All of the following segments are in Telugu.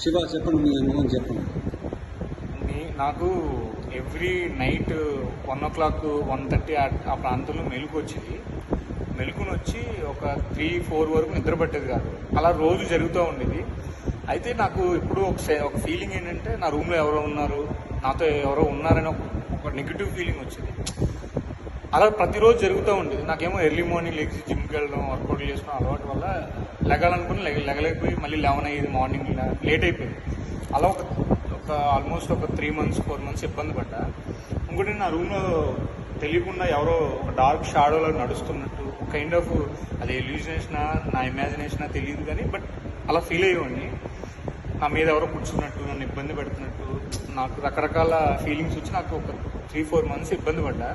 శివ చెప్పండి మీ అనుభవం చెప్పండి. నాకు every night one o'clock one thirty ఆ ప్రాంతంలో మెలకు వచ్చింది మెలుకుని వచ్చి ఒక త్రీ ఫోర్ వరకు నిద్ర పట్టేది కాదు. అలా రోజు జరుగుతూ ఉండేది. అయితే నాకు ఇప్పుడు ఒక ఒక ఫీలింగ్ ఏంటంటే నా రూమ్లో ఎవరో ఉన్నారు నాతో ఎవరో ఉన్నారని ఒక ఒక నెగిటివ్ ఫీలింగ్ వచ్చింది. అలా ప్రతిరోజు జరుగుతూ ఉండేది. నాకేమో ఎర్లీ మార్నింగ్ లెగ్స్ జిమ్కి వెళ్ళడం వర్కౌట్ చేసుకోవడం అలవాటు వల్ల లెగాలనుకుని లెగ లెగలేకపోయి మళ్ళీ లెవెన్ అయ్యేది మార్నింగ్ లేట్ అయిపోయింది. అలా ఒక ఒక ఆల్మోస్ట్ ఒక త్రీ మంత్స్ ఫోర్ మంత్స్ ఇబ్బంది పడ్డా. ఇంకోటి నా రూమ్లో తెలియకుండా ఎవరో ఒక డార్క్ షాడోలో నడుస్తున్నట్టు కైండ్ ఆఫ్ అది ఎల్యూజినేషనా నా ఇమాజినేషనా తెలియదు కానీ బట్ అలా ఫీల్ అయ్యేవాడిని. నా మీద ఎవరో కూర్చున్నట్టు నన్ను ఇబ్బంది పెడుతున్నట్టు నాకు రకరకాల ఫీలింగ్స్ వచ్చి నాకు ఒక త్రీ ఫోర్ మంత్స్ ఇబ్బంది పడ్డా.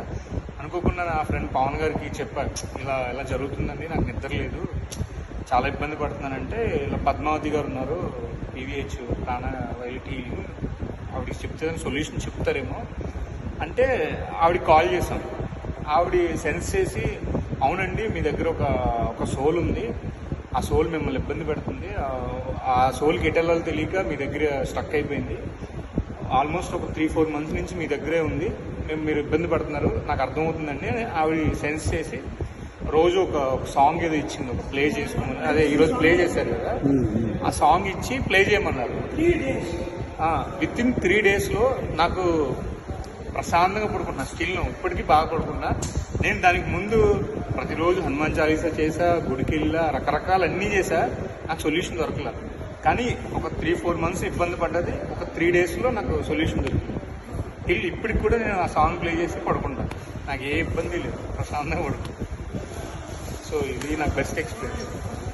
అనుకోకుండా నా ఫ్రెండ్ పవన్ గారికి చెప్పాను ఇలా ఇలా జరుగుతుందండి నాకు నిద్ర లేదు. చాలా ఇబ్బంది పడుతున్నానంటే ఇలా పద్మావతి గారు ఉన్నారు పీవీహెచ్ ప్రాణ వైటీ ఆవిడకి చెప్తే సొల్యూషన్ చెప్తారేమో. అంటే ఆవిడకి కాల్ చేశాం. ఆవిడ సెన్స్ చేసి అవునండి మీ దగ్గర ఒక ఒక సోల్ ఉంది. ఆ సోల్ మిమ్మల్ని ఇబ్బంది పెడుతుంది. ఆ- సోల్కి ఎటెళ్ళాలో తెలియక మీ దగ్గర స్టక్ అయిపోయింది. ఆల్మోస్ట్ ఒక త్రీ ఫోర్ మంత్స్ నుంచి మీ దగ్గరే ఉంది. మేము మీరు ఇబ్బంది పడుతున్నారు. నాకు అర్థమవుతుందండి అని ఆవిడ సెన్స్ చేసి రోజు ఒక సాంగ్ ఏదో ఇచ్చింది ఒక ప్లే చేసుకోమని. అదే ఈరోజు ప్లే చేశారు కదా. ఆ సాంగ్ ఇచ్చి ప్లే చేయమన్నారు. విత్ ఇన్ త్రీ డేస్లో నాకు ప్రశాంతంగా పడుకున్నా స్టిల్ ఇప్పటికీ బాగా పడుకున్నా. నేను దానికి ముందు ప్రతిరోజు హనుమాన్ చాలీసా చేసా గుడికి వెళ్ళా రకరకాల అన్నీ చేసా. నాకు సొల్యూషన్ దొరకలే. కానీ ఒక త్రీ ఫోర్ మంత్స్ ఇబ్బంది పడ్డది. ఒక త్రీ డేస్లో నాకు సొల్యూషన్ దొరికింది. టిల్ ఇప్పటికి కూడా నేను ఆ సాంగ్ ప్లే చేసి పడుకుంటాను నాకు ఏ ఇబ్బంది లేదు. ప్రశాంతంగా పడుకుంటాను సో ఇది నాకు best experience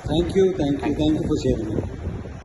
thank you thank you thank you for sharing